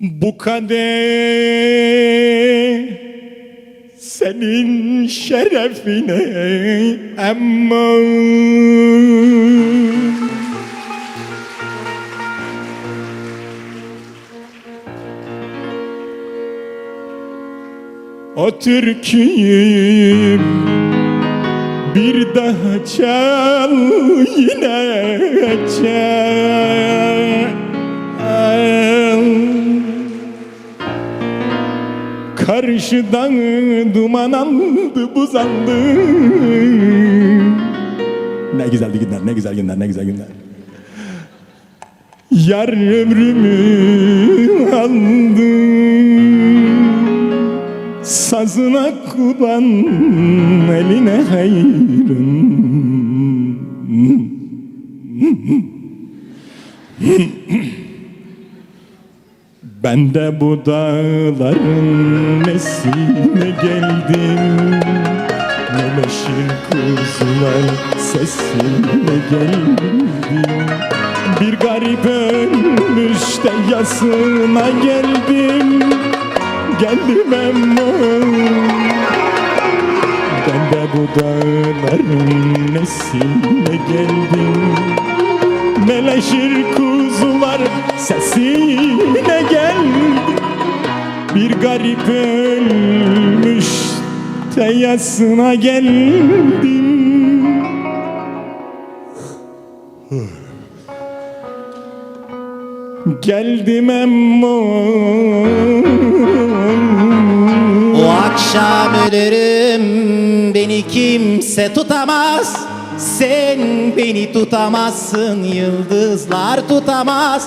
Bu kadeh senin şerefine ama O türküyü bir daha çal yine çal Karşıdan duman aldı buzandı Ne güzeldi günler ne güzel günler ne güzel günler. Yar ömrümü aldı. Sazına kurban eline hayrın Ben de bu dağların nesine geldim. Meleşir kuzular sesine geldim. Bir garip ölmüş de yasına geldim. Geldim ama Ben de bu dağların nesine geldim. Meleşir kuzular sesine garip ölmüş teyasına geldim. Geldim emmo O akşam ölürüm beni kimse tutamaz. Sen beni tutamazsın yıldızlar tutamaz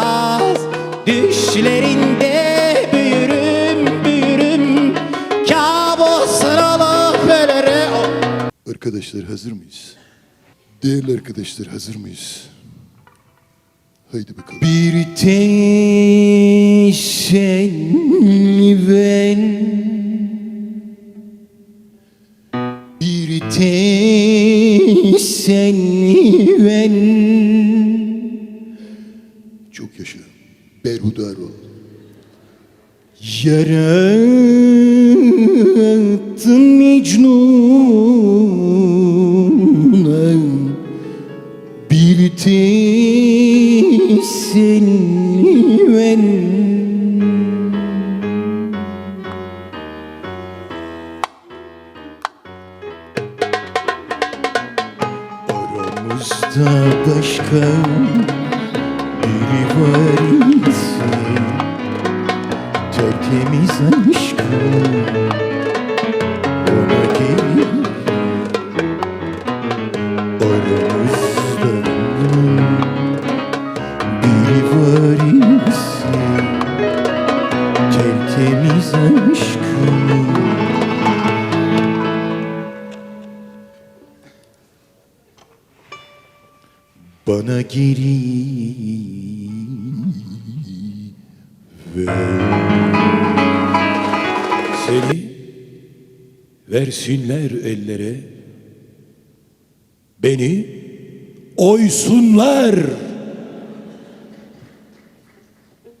Arkadaşlar hazır mıyız? Değerli arkadaşlar hazır mıyız? Haydi bakalım. Bir teşen ben Bir teşen ben Çok yaşa. Berhudar ol. Yarattın başka biri var ise Tertemiz aşkım Bana geri Seni versinler ellere Beni oysunlar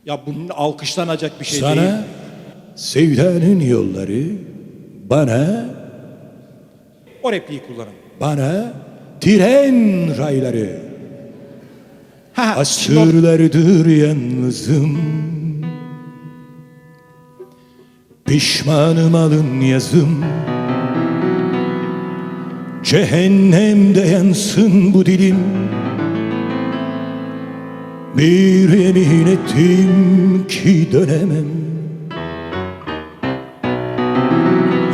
Ya bunun alkışlanacak bir şey değil. Sana sevdanın yolları Bana O repliği kullanın. Bana tren rayları Asırlardır yalnızım. Pişmanım alın yazım. Cehennemde yansın bu dilim. Bir yemin ettim ki dönemem.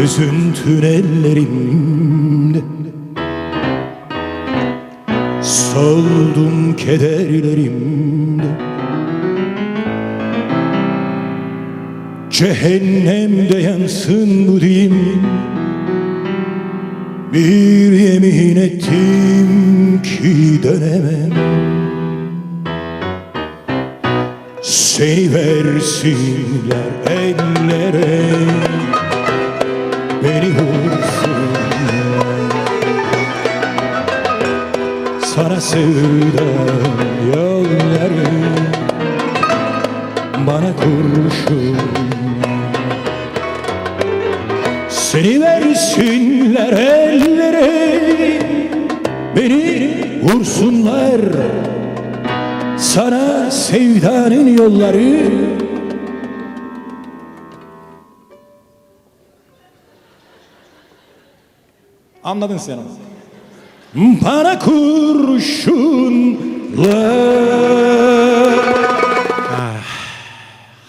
Üzüntün ellerimde Soldum kederlerimde. Cehennemde yansın bu dilim Bir yemin ettim ki dönemem. Seni versinler ellere Sana sevdam yolları Bana kurşun Seni versinler ellere Beni vursunlar. Sana sevdanın yolları. Anladın sen onu. Bana kurşunlar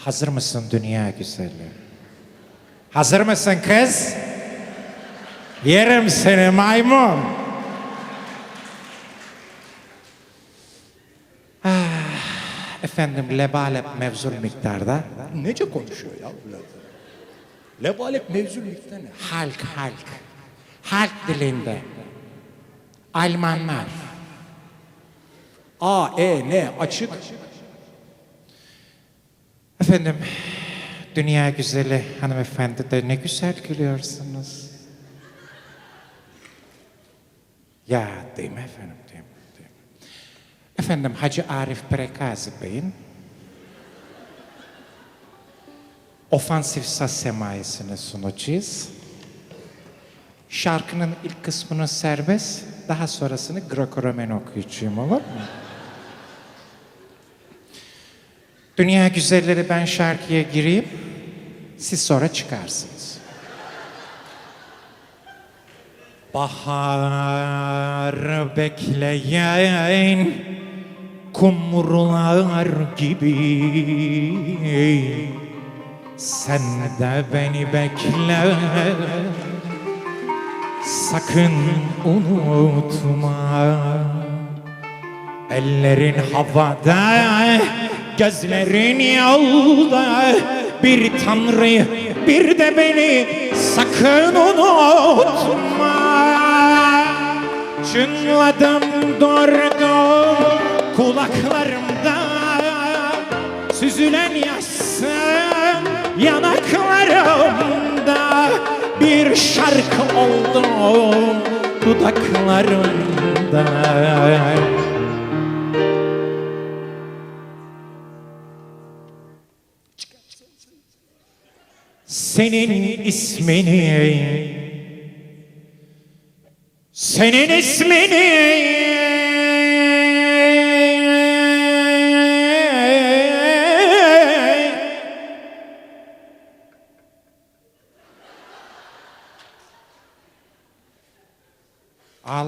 Hazır mısın dünya güzeli? Hazır mısın kız? Yerim seni maymun. Ah, efendim lebalep mevzul miktarda. Nece konuşuyor ya? Lebalep mevzulikte ne? Halk halk. Halk dilinde. Almanlar. A, E, N açık. Efendim, dünya güzeli hanımefendi de ne güzel gülüyorsunuz. Ya değil mi efendim, değil mi? Değil mi? Efendim Hacı Arif Prekazi Bey'in ofansif saz semayesini sunacağız. Şarkının ilk kısmını serbest, daha sonrasını Greco-Romen okuyacağım olur mu? Dünya güzelleri ben şarkıya gireyim, siz sonra çıkarsınız. Bahar bekleyen kumrular gibi Sen de beni bekle Sakın unutma. Ellerin havada, gözlerin yolda. Bir tanrı, bir de beni sakın unutma. Çınladım durdu kulaklarımda. Süzülen yaşsın yanaklarımda Bir şarkı oldu dudaklarımda. Senin ismini Senin ismini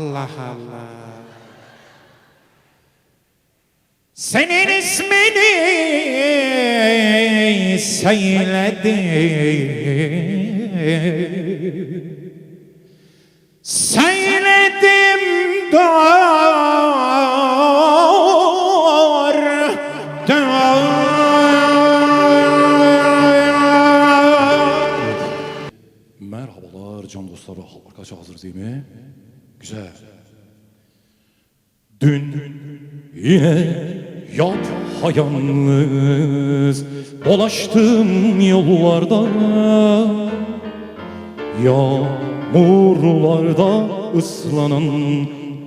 Allah Allah Senin ismini söyledim Söyledim dur Merhabalar can dostları. Arkadaşlar hazır değil mi? Güzel. Dün yine yapayalnız dolaştım yollarda. Yağmurlarda ıslanan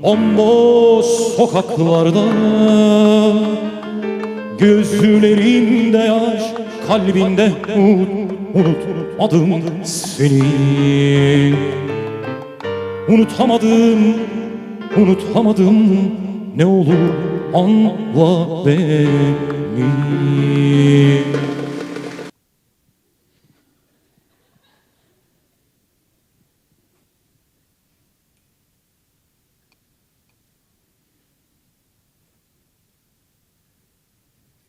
bomboş sokaklarda. Gözlerimde yaş, kalbinde umut, unutmadım seni Unutamadım, unutamadım ne olur anla beni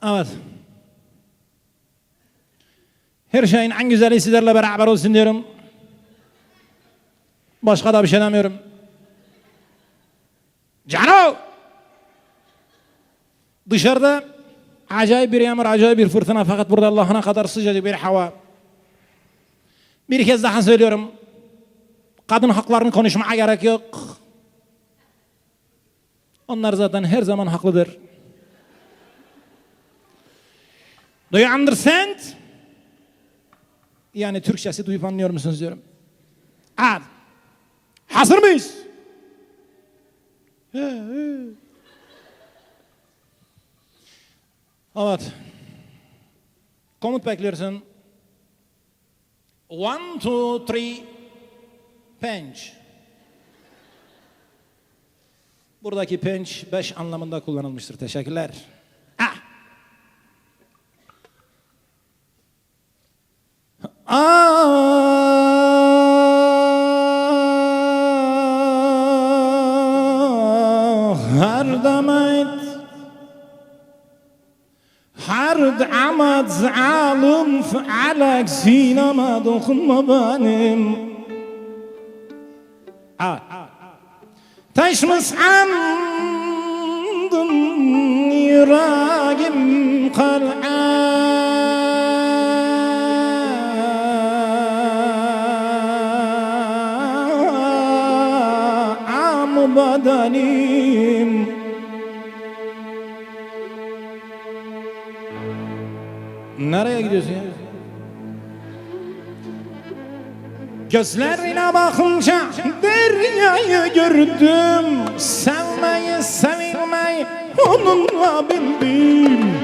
Evet. Her şeyin en güzeli sizlerle beraber olsun diyorum. Başka da bir şey demiyorum. Cano! Dışarıda acayip bir yağmur, acayip bir fırtına fakat burada Allah'ına kadar sıcacık bir hava. Bir kez daha söylüyorum. Kadın haklarını konuşmaya gerek yok. Onlar zaten her zaman haklıdır. Do you understand? Yani Türkçesi duyup anlıyor musunuz diyorum. Evet. Hazır mıyız? Evet. Komut bekliyorsun. One, two, three, pinch. Buradaki pinch beş anlamında kullanılmıştır. Teşekkürler. عمد. حرد عمد زعالم فعلك زينة ما دخل مبانم آه. تشمس عمد يراقم قلعان آه. آه. بدنيم Nereye gidiyorsun ya? Gözlerine bakınca deryayı gördüm Sevmeyi sevilmeyi onunla bildim